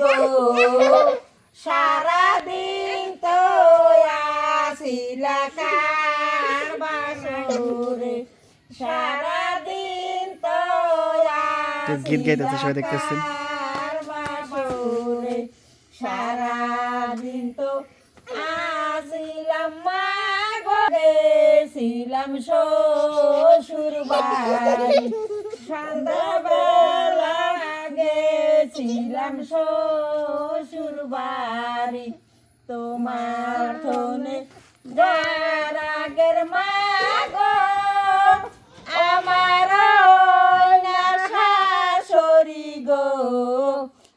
গো। সারাদিন তো আসিলা কার বাসরে। সারাদিন তো তো গীত গাইতেছে সবাই দেখতেছেন। সারাদিন তো আসিলাম মা গেছিলাম শ্বশুর বাড়ি সন্ধ্যাবেলা গেছিলাম শ্বশুর বাড়ি। তোমার থনে রাগের মা আমার শাশুড়ি গো।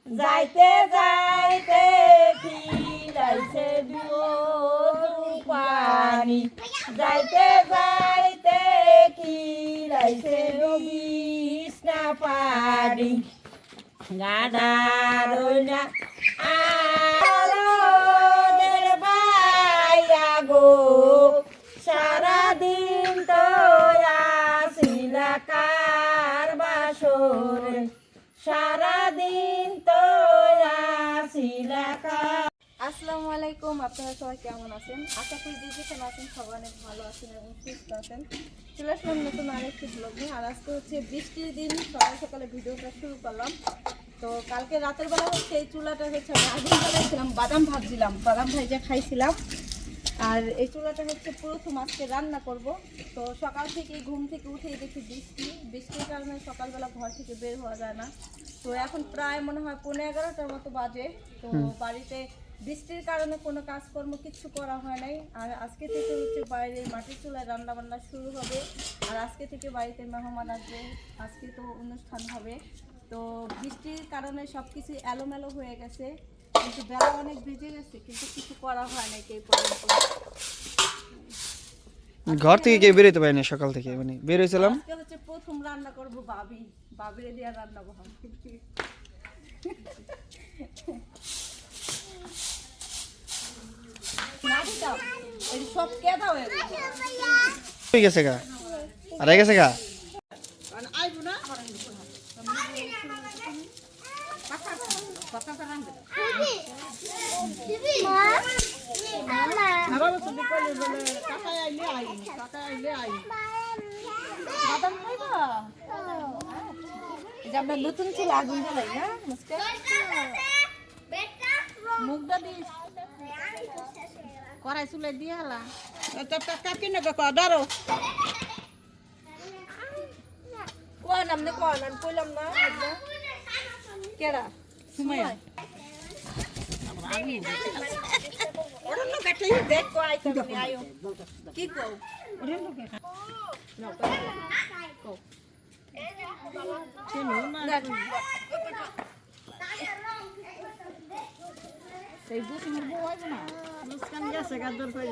যাইতে যাইতে ফিরাইছে পানি। যাইতে যাইতে কিরাইছে বিষ্ণা পানি। গাডার না আরনের বাইয়া গো। সারাদিন তো আসিলা কার বাসরে। সারাদিন তো আসিলা আসসালামু আলাইকুম, আপনারা সবাই কেমন আছেন? আশা করি যে যেখানে আছেন সবাই অনেক ভালো আছেন এবং সুস্থ আছেন। চলে আসলাম নতুন আরেকটি ব্লগ নিয়ে। আর আজকে হচ্ছে বৃষ্টির দিন। সকাল সকালে ভিডিওটা শুরু করলাম। তো কালকে রাতের বেলা হচ্ছে এই চুলাটা হচ্ছে আমি আগুন জ্বালাইছিলাম বাদাম ভাজছিলাম। বাদাম ভাজা খাইছিলাম। আর এই চুলাটা হচ্ছে প্রথম আজকে রান্না করব। তো সকাল থেকে ঘুম থেকে উঠেই দেখি বৃষ্টি। বৃষ্টির কারণে সকালবেলা ঘর থেকে বের হওয়া যায় না। তো এখন প্রায় মনে হয় পনেরো এগারোটার মতো বাজে। তো বাড়িতে বৃষ্টির কারণে কোনো কাজকর্ম কিছু করা হয় নাই। আর আজকে থেকে হচ্ছে বাইরে মাটির চুলায় রান্না বান্না শুরু হবে। আর আজকে থেকে বাড়িতে মেহমান আসবে। আজকে তো অনুষ্ঠান হবে। তো বৃষ্টির কারণে সব কিছু এলোমেলো হয়ে গেছে। কিন্তু বেলা অনেক বেজে গেছে কিন্তু কিছু করা হয় না এই পর্যন্ত ঘর থেকে কেউ বেরোতে পারে না সকাল থেকে? মানে বের হয়েছিলাম আজকে হচ্ছে প্রথম রান্না করব বাবি বাবিরে দিয়ে রান্না না দিতাম সব কেদা হয়ে গেছে? গা। আর গেছে গা? খাইবা এই যে আমরা নতুন ছিল আগুন জ্বালাই না মুগটা দিস কড়াই চুলে দিয়ে হালা কোয়া নাম নে কোয়া নাম কইলাম না কেডা? সুমাইয়া। কি কও সেই বুঝি মরবো হইব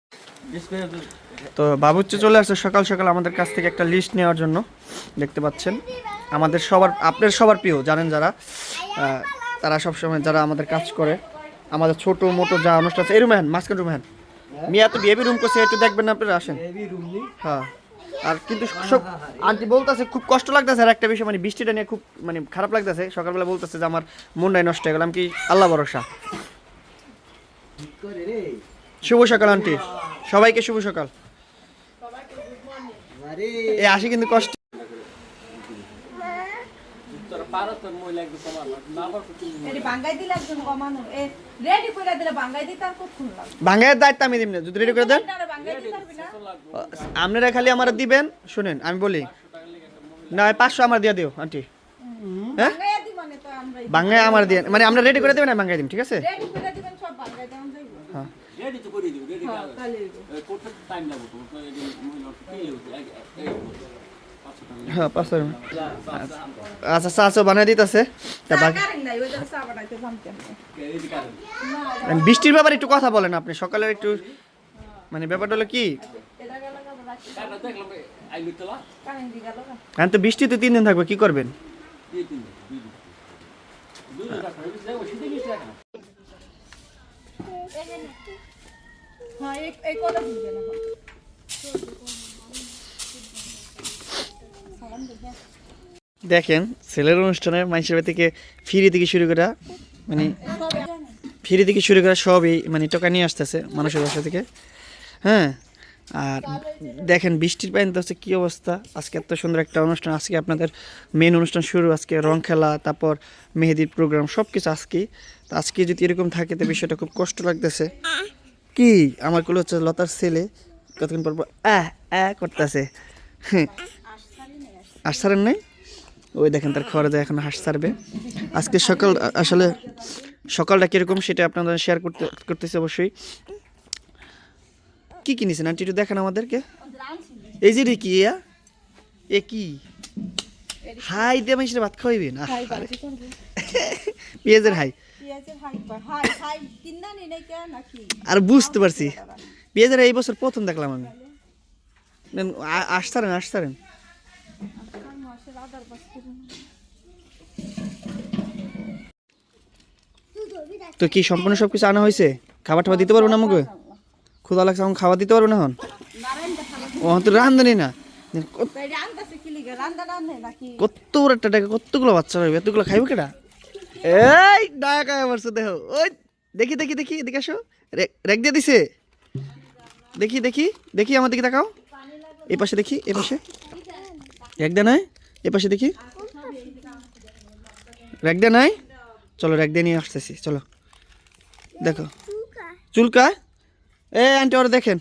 তো বাবুচ্চু চলে আসছে সকাল সকাল আমাদের কাছ থেকে একটা লিস্ট নেওয়ার জন্য দেখতে পাচ্ছেন। আমাদের সবার আপনার সবার প্রিয় জানেন যারা? তারা সবসময় যারা আমাদের কাজ করে আমাদের ছোট মোটো যা অনুষ্ঠান আছে। এই রুমে মাঝখান রুমে হ্যান মিয়া তো বেবি রুম করছে একটু দেখবেন না আপনারা আসেন। হ্যাঁ। আর কিন্তু সব আন্টি বলতেছে খুব কষ্ট লাগতেছে আর একটা বিষয় মানে বৃষ্টিটা নিয়ে খুব মানে খারাপ লাগতেছে। সকালবেলা বলতেছে যে আমার মনটাই নষ্ট হয়ে গেলাম কি আল্লাহ ভরসা? শুভ সকাল আন্টি। সবাইকে শুভ সকাল। এ আসি কিন্তু কষ্ট বাঙ্গাইয়ের দায়িত্ব আমি দিব না যদি রেডি করে দেন আপনারা খালি আমার দিবেন শুনেন আমি বলি। না পাঁচশো আমার দিয়ে দিও আন্টি। হ্যাঁ? বাঙ্গাই দি মানে আমার দিয়ে মানে আমরা রেডি করে দেবেন আমি বাঙ্গাই দিম ঠিক আছে? আচ্ছা চা চা বানিয়ে দিতেছে। তা বাকি কারেন্ট নাই ওই জন্য চা বানাইতে জানতেন বৃষ্টির ব্যাপারে একটু কথা বলেন আপনি সকালে একটু মানে ব্যাপারটা হলো কি? এটা গেল কারেন্ট দিয়ে গেল এখন তো বৃষ্টিতে তিন দিন থাকবে কি করবেন? হ্যাঁ এই কথা বুঝবে না। দেখেন, ছেলের অনুষ্ঠানে মানুষের থেকে ফিরি থেকে শুরু করে মানে ফিরি থেকে শুরু করে সবই মানে টাকা নিয়ে আসতেছে মানুষের বাসা থেকে। হ্যাঁ আর দেখেন, বৃষ্টির পানি হচ্ছে কী অবস্থা? আজকে এত সুন্দর একটা অনুষ্ঠান, আজকে আপনাদের মেন অনুষ্ঠান শুরু, আজকে রং খেলা, তারপর মেহেদির প্রোগ্রাম সব কিছু আজকে তো আজকে যদি এরকম থাকে, তো বিষয়টা খুব কষ্ট লাগতেছে। কি? আমারগুলো হচ্ছে লতার ছেলে। কতক্ষণ পর আহ আহ করতেছে। হ্যাঁ। আর সারেন নাই? ওই দেখেন তার খরচে এখন হাঁস ছাড়বে। আজকে সকাল আসলে সকালটা কীরকম সেটা আপনাদের শেয়ার করতে করতেছি অবশ্যই। কি কিনেছেন? আন্টি একটু দেখেন আমাদেরকে। এই যে রে কি ইয়া? এ কি? হাই দিয়ে আমি ভাত খাওয়াইবেন? পেঁয়াজের হাই। আর বুঝতে পারছি। পেঁয়াজের এই বছর প্রথম দেখলাম আমি। আসতারেন আসতারেন। তো কি সম্পূর্ণ সব কিছু আনা হয়েছে? খাবার টাবার দিতে পারব না আমাকে? ক্ষুদা লাগছে এখন খাবার দিতে পারব না এখন? ও তো রান্ধনি না। কত একটা টাকা কতগুলো বাচ্চা এতগুলো খাইবে কেটা এই ডাকা বলছে দেহ ওই, দেখি দেখি দেখি, এদিকে আসো। রেক দিয়ে দিছে। দেখি দেখি দেখি আমার দিকে তাকাও। এই পাশে দেখি, এই পাশে। রেক দেয় নাই? এ পাশে দেখি। রেক দেয় নাই? চলো, রেক দিয়ে নিয়ে আসতেছি, চলো। দেখো। চুলকা? এ, আন্টি, ওরা দেখেন।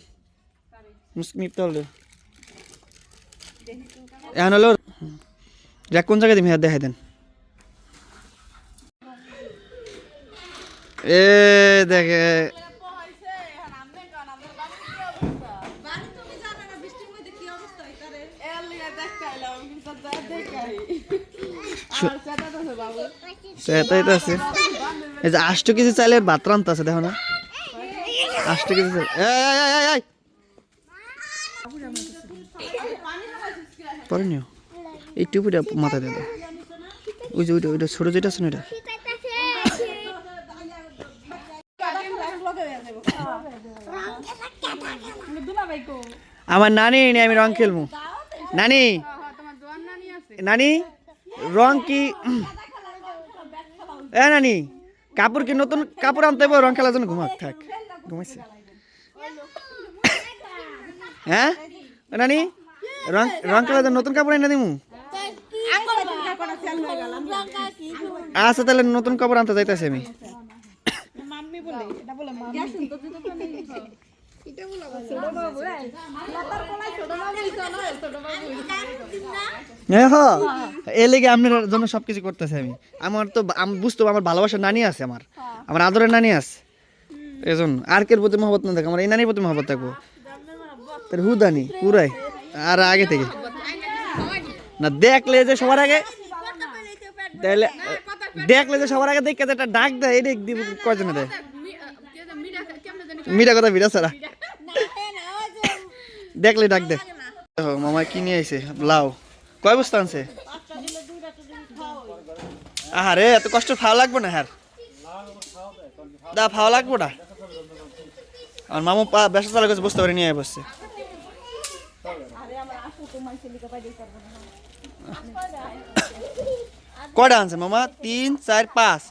এখন হলো র্যাক কোন জায়গায় দিন হ্যাঁ দেখাই দেন। এ, দেখে। এই যে আষ্ট কেজি চাইলে ভাত আছে দেখো না। আষ্ট কেজি চাইলে। পরে নিও। এই টুপিটা দিয়ে দাও। ওই যে ওইটা ওইটা ছোটো যেটা আছে না এটা আমার নানি নেই আমি রং খেলব। নানি? নানি? রং কি? এ নানি কাপড় কি নতুন কাপড় আনতে হবে? রং খেলার জন্য ঘুমাক থাক। ঘুমাইছে। হ্যাঁ? নানি রং রং খেলার জন্য নতুন কাপড় এনে দিমু? আচ্ছা তাহলে নতুন কাপড় আনতে যাইতেছি আমি। হ্যাঁ হ্যাঁ। এ লেগে আপনার জন্য সব কিছু করতেছি আমি। আমার তো আমি বুঝতে আমার ভালোবাসার নানি আছে আমার। আমার আদরের নানি আছে। এই জন্য আর কের প্রতি মহব্বত না থাকে আমার এই নানির প্রতি মহব্বত থাকব। তার হুদানি পুরাই। আর আগে থেকে। না দেখলে যে সবার আগে তাহলে দেখলে যে সবার আগে দেখে একটা ডাক দেয় এই দিব কয়জনে দেয়? মিরা কথা মিরা ছাড়া। দেখলে ডাক দে। মামা কি নিয়ে আইছে? লাউ। কয় বস্তা আনছে? আহারে এত কষ্ট খাওয়া লাগবে না হ্যার দা খাওয়া লাগবে না। আর মামু পা ব্যবসা চালা গেছে বুঝতে পারে নিয়ে বসছে। কয়টা আনছে মামা? তিন চার পাঁচ।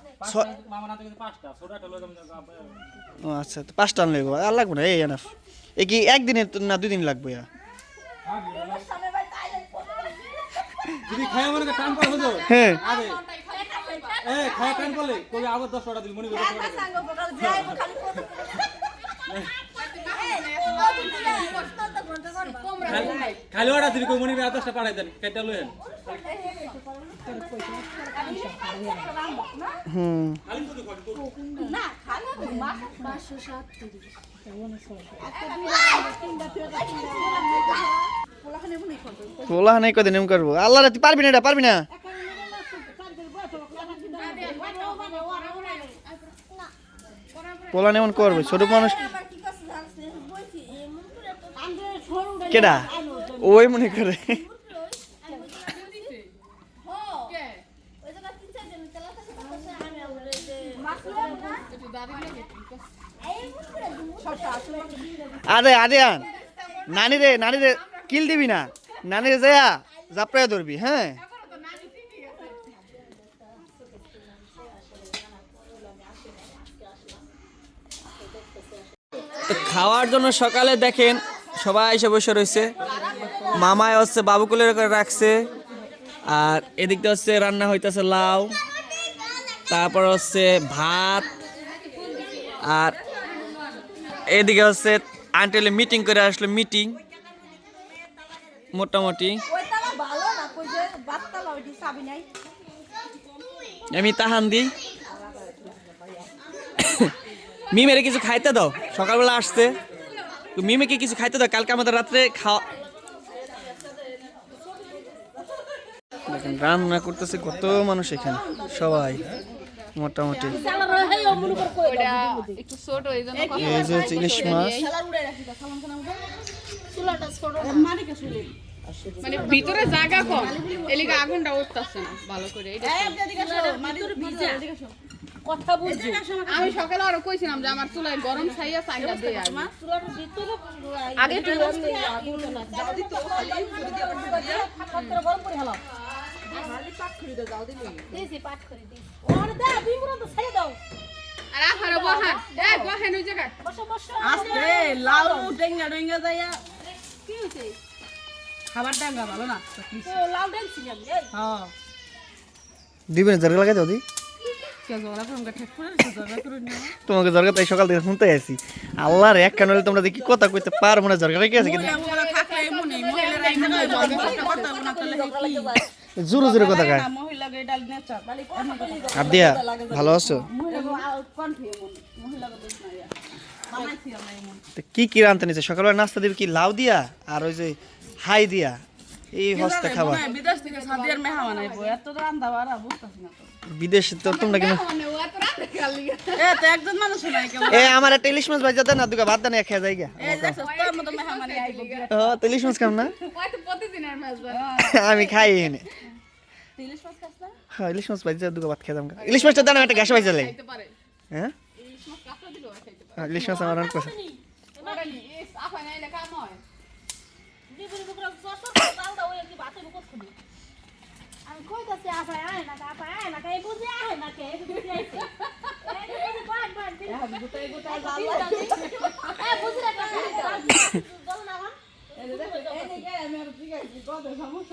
ও আচ্ছা তো পাঁচটা আনলে আর লাগবে না এই এনাফ এ কি একদিনের না দুই দিন লাগবে ইয়া? যদি খায় মনে টান পড়ে হতো হ্যাঁ। আরে। এ খায় টান কবি আবার দশ টাকা দিল মনে করে খালি অর্ডার দিবি কই মনে দশটা পাঠাই দেন কেটে লইন হুম কোলা নাই কদিন এম করব আল্লাহ রে তুই পারবি না এটা পারবি না পোলা এমন করবে ছোট মানুষ কেডা? ওই মনে করে। আরে আরে নানি রে নানি রে, কিল দিবি না? নানি রে, যায়া জাপড়ায় ধরবি হ্যাঁ? খাওয়ার জন্য সকালে দেখেন সবাই এসে বসে রয়েছে। মামায় হচ্ছে বাবুকুলের করে রাখছে। আর এদিকটা হচ্ছে রান্না হইতেছে লাউ। তারপর হচ্ছে ভাত। আর এদিকে হচ্ছে আন্টেলে মিটিং করে আসলো মিটিং মোটামুটি। আমি তাহান দিই। মিমেরে কিছু খাইতে দাও। সকালবেলা আসছে। তো মিমেকে কিছু খাইতে দাও কালকে আমাদের রাত্রে খাওয়া দেখেন রান্না করতেছে কত মানুষ এখানে সবাই মোটামুটি। একটু এই যে হচ্ছে ইলিশ মাছ। মানে ভিতরে জায়গা কম এলিগে আগুনটা উঠতেছে না ভালো করে এটা কথা বুঝছি আমি সকালে আরও কইছিলাম যে আমার চুলায় গরম ছাইয়া চাইয়া দে আগে গরম করে হ্যাঁ দিবেন লাগাই দাও দি। তোমাকে জরগা তাই সকাল থেকে শুনতে আছি আল্লাহর এক কান তোমরা দেখি কথা কইতে পারব না জরগা রেখে আছে জোরে জোরে কথা কয়। মহিলা গেডাল নেচার আর দিয়া ভালো আছো? কি কি রানতে নিছে? সকালবেলা নাস্তা দিবে কি লাউ দিয়া আর ওই যে হাই দিয়া? এই হস্তে খাবার। বিদেশ থেকে সাদিয়ার মেহমান আইবো এত রান্দা বাড়া বুঝতাছি না তো। বিদেশে তো তোমরা কিনা ও এত রাতে খালি। এ তো একজন মানুষ নাই কেমন এ আমার একটা ইলিশ মাছ না দুগা ভাত দানে খেয়ে যাই গা এই দেখছ তোর মতো মেহমান আইবো ও তো ইলিশ মাছ খাম না? ওই তো প্রতিদিনের ম্যাচ আমি খাই এনে। ইলিশ মাছ খাস না? হ্যাঁ ইলিশ মাছ দুগা ভাত খেতাম ইলিশ মাছটা দানা একটা গ্যাস বাজালে খাইতে হ্যাঁ? ইলিশ মাছ কাঁচা দিলেও খাইতে পারে। হ্যাঁ, ইলিশ মাছ আমার নি আফা নাই লেখা নয় আমি কইতাছি আপায় আয় না আপায় আয় না এই বুঝে আয় না কে? বুঝে আইছে। সমস্যা